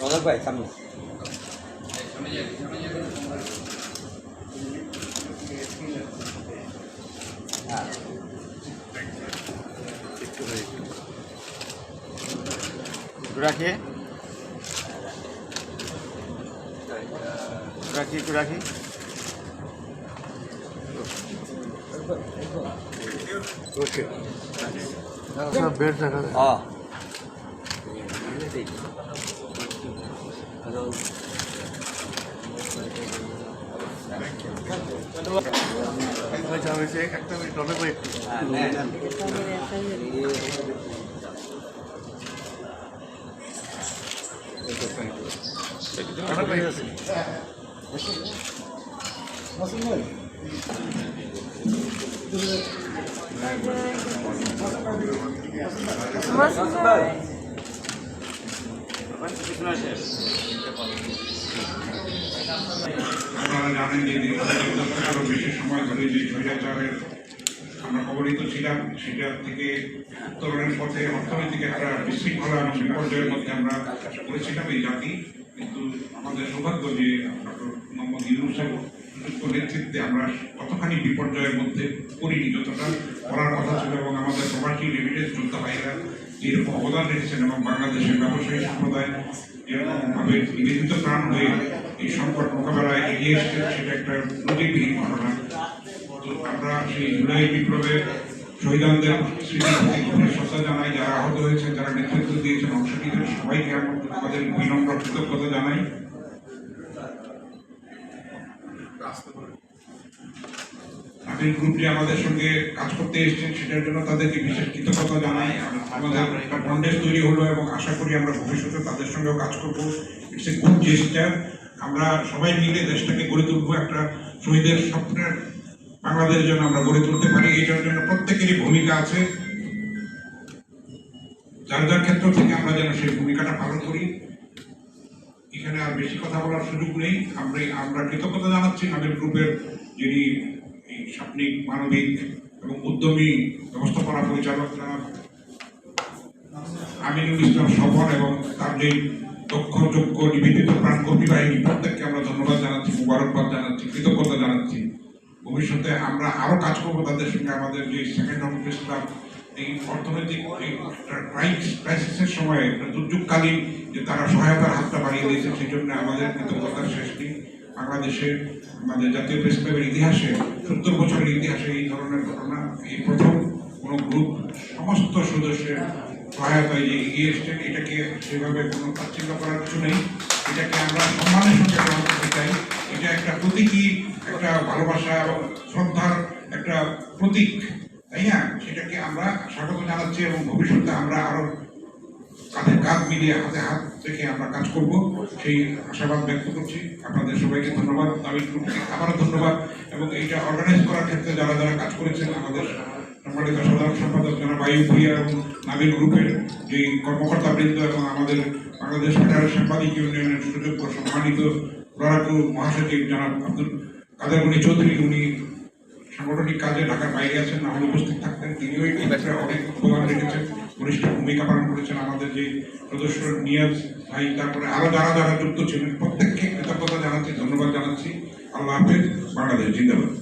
রনক ভাই সামনে। হ্যাঁ রাখি রাখি রাখি ಓಕೆ ಸರ್ ಬೇರೆ ತಗೋದು ಹಾಂ Thank you. আপনারা বেশি সময় ধরে যে স্বৈরাচারের আমরা কবলিত ছিলাম সেটা থেকে উত্তরণের পথে অর্থনৈতিক একটা বিশৃঙ্খলা এবং বিপর্যয়ের মধ্যে আমরা করেছিলাম এই জাতি। কিন্তু আমাদের সৌভাগ্য যে ডক্টর মোহাম্মদ সুযোগ্য নেতৃত্বে আমরা কতখানি বিপর্যয়ের মধ্যে করিনি যতটা করার কথা ছিল এবং আমাদের প্রবাসী রেমিটেন্স যোদ্ধা ভাইরা যেরকম অবদান রেখেছেন এবং বাংলাদেশের ব্যবসায়ী সম্প্রদায় যেরকমভাবে নিবেদিত প্রাণ হয়ে এই সংকট মোকাবেলায় এগিয়ে এসেছেন, সেটা একটা নজিরবিহীন ঘটনা। তো আমরা সেই জুলাই বিপ্লবের শহীদানদের শ্রদ্ধা জানাই, যারা আহত হয়েছেন, যারা নেতৃত্ব দিয়েছেন অংশ নিয়েছেন সবাইকে আমাদের বিনম্র কৃতজ্ঞতা জানাই। আমির গ্রুপ যে আমাদের সঙ্গে কাজ করতে এসেছেন সেটার জন্য তাদেরকে বিশেষ কৃতজ্ঞতা জানাই। আমাদের একটা বন্ডেজ তৈরি হলো এবং আশা করি আমরা ভবিষ্যতে তাদের সঙ্গেও কাজ করব। ইটস এ গুড জেস্টার আমরা সবাই মিলে দেশটাকে গড়ে তুলবো। একটা শহীদের স্বপ্নের বাংলাদেশের জন্য আমরা গড়ে তুলতে পারি। এটার জন্য প্রত্যেকেরই ভূমিকা আছে। যার যার ক্ষেত্র থেকে আমরা যেন সেই ভূমিকাটা পালন করি। এখানে আর বেশি কথা বলার সুযোগ নেই। আমরা আমরা কৃতজ্ঞতা জানাচ্ছি আমাদের গ্রুপের যিনি এই সাপ্নিক, মানবিক এবং উদ্যমী ব্যবস্থাপনা পরিচালক জনাব আমিনুল ইসলাম স্বপন এবং তার যে দক্ষ, যোগ্য, নিবেদিত প্রাণ কর্মী বাহিনী, প্রত্যেককে আমরা ধন্যবাদ জানাচ্ছি, মুবারকবাদ জানাচ্ছি, কৃতজ্ঞতা জানাচ্ছি। ভবিষ্যতে আমরা আরও কাজ করব তাদের সঙ্গে আমাদের যে সেকেন্ড অফ ইসলাম এই অর্থনৈতিক ক্রাইসিসের সময় দুর্যোগকালীন যে তারা সহায়তার হাতটা বাড়িয়ে দিয়েছে সেই জন্য আমাদের কৃতজ্ঞতার শেষ নেই বাংলাদেশে আমাদের জাতীয় প্রেস ক্লাবের ইতিহাসে সত্তর বছরের ইতিহাসে এই ধরনের ঘটনা, এই প্রথম কোনো গ্রুপ, সমস্ত সদস্যের সহায়তায় যে এগিয়ে এসছেন, এটাকে সেভাবে কোনো তাচ্ছিল্য করার কিছু নেই। এটাকে আমরা সম্মানের সঙ্গে গ্রহণ করতে চাই। এটা একটা প্রতীকী, একটা ভালোবাসা এবং শ্রদ্ধার একটা প্রতীক। তাই না? সেটাকে আমরা স্বাগত জানাচ্ছি এবং ভবিষ্যতে আমরা আরও কাঁধে কাঁধ মিলিয়ে হাতে হাত রেখে আমরা কাজ করব। সেই আশাবাদ ব্যক্ত করছি। আপনাদের সবাইকে ধন্যবাদ গ্রুপকে আবারও ধন্যবাদ। এবং এইটা অর্গানাইজ করার ক্ষেত্রে যারা যারা কাজ করেছেন, আমাদের সম্মানিত সাধারণ সম্পাদক যারা বায়ু ভূঁইয়া এবং নাবিল গ্রুপের যে কর্মকর্তা বৃন্দ এবং আমাদের বাংলাদেশ ফেডারেল সাংবাদিক ইউনিয়নের সুযোগ্য সম্মানিত লড়াকু মহাসচিব জনাব আব্দুল কাদের চৌধুরী, উনি সাংগঠনিক কাজে ঢাকার বাইরে আছেন না উপস্থিত থাকতেন তিনিও এই ক্ষেত্রে অনেক অবদান রেখেছেন ঘনিষ্ঠ ভূমিকা পালন করেছেন আমাদের যে সদস্য নিয়াজ ভাই, তারপরে আরও যারা যারা যুক্ত ছিলেন, প্রত্যেককে কৃতজ্ঞতা জানাচ্ছি, ধন্যবাদ জানাচ্ছি। আল্লাহ হাফেজ, বাংলাদেশ, জিন্দাবাদ।